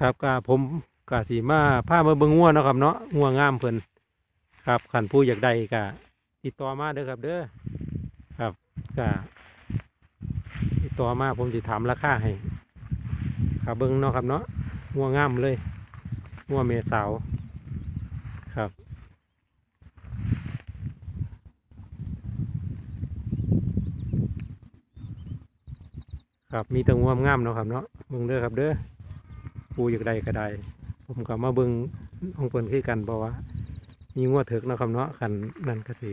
ครับก็ผมกาสีมาพามาเบิ่งงัวนะครับเนาะงัวงามเพิ่นครับขันผู้อยากได้ก็ติดต่อมาเด้อครับ เด้อครับก็ติดต่อมาผมจะถามราคาให้ครับเบิ่งเนาะครับเนาะงัวงามเลยงัวเมสาวครับครับมีแตังัวงามเนาะครับเนาะเบิ่งเด้อครับเด้อ ผู้อยากได้ก็ได้ ผมก็มาเบิ่งของเพิ่นคือกันเพราะว่ามีงัวเถิกเนาะครับเนาะคันนั่นก็สิ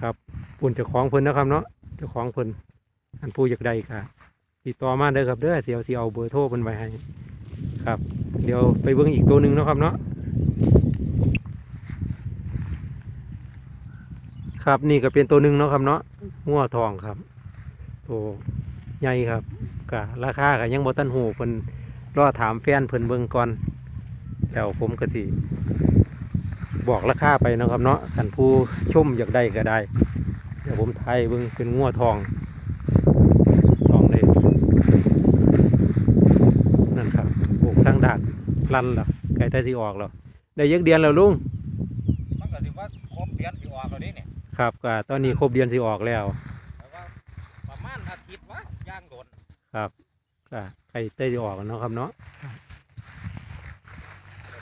ครับปุ่นเจ้าของเพิ่นนะครับเนาะเจ้าของเพิ่นอันผู้อยากได้ก็ติดต่อมาเด้อครับเด้อเสียวเสิเอาเบอร์โทรเพิ่นไว้ให้ครับ เดี๋ยวไปเบิ่งอีกตัวหนึ่งนะครับเนาะครับนี่ก็เป็นตัวหนึ่งเนาะครับเนาะงัวทองครับ ตัวใหญ่ครับก็ราคาก็ยังบ่ตันหูเพิ่นรอถามแฟนเพิ่นเบิ่งก่อนแล้วผมก็สิบอกราคาไปเนาะครับเนาะกันผู้ชมอยากได้ก็ได้ เดี๋ยวผมไทยเบิ่งเป็นงัวทองทองเลยนั่นครับปลูกทั้งดากลั่นหรอไก่แต่สิออกหรอได้ยักเดือนแล้วลุงมันก็สิว่าครบเดือนสิออกแล้วนี่เนี่ยครับก็ตอนนี้ครบเดือนสิออกแล้ว แต่ว่าประมาณอาทิ ตย์วะย่างโดนครับก็ไก่แต่สิออกเนาะครับเนาะ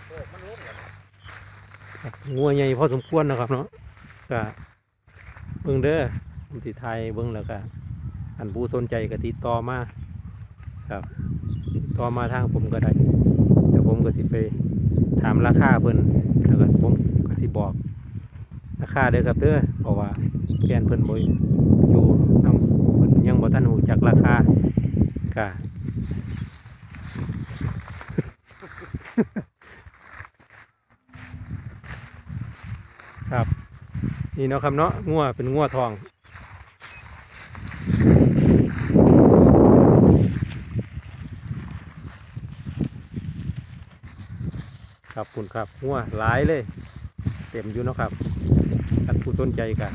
โอ้มันรุ่นกันครับงัวใหญ่พอสมควรนะครับเนาะก็เบิ่งเด้อผมสิไทยเบิ่งแล้วก็อันผู้สนใจก็ติดต่อมาครับติดต่อมาทางผมก็ได้เดี๋ยวผมก็สิไปถามราคาเพิ่นแล้วก็ผมก็สิบอกราคาเด้อครับเด้อเพราะว่าแกนเพิ่นบ่อยู่นำเพิ่นยังบ่ทัน รู้จักราคาก็ครับ นี่เนาะครับเนาะงัวเป็นงัวทองครับคุณครับงัวหลายเลย เต็มอยู่เนาะครับท่านผู้สนใจกัน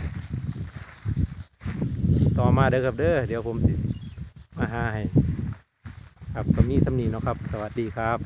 ต่อมาเด้อครับเด้อเดี๋ยวผม มาหาให้ครับก็มีสำนีเนาะครับ สวัสดีครับ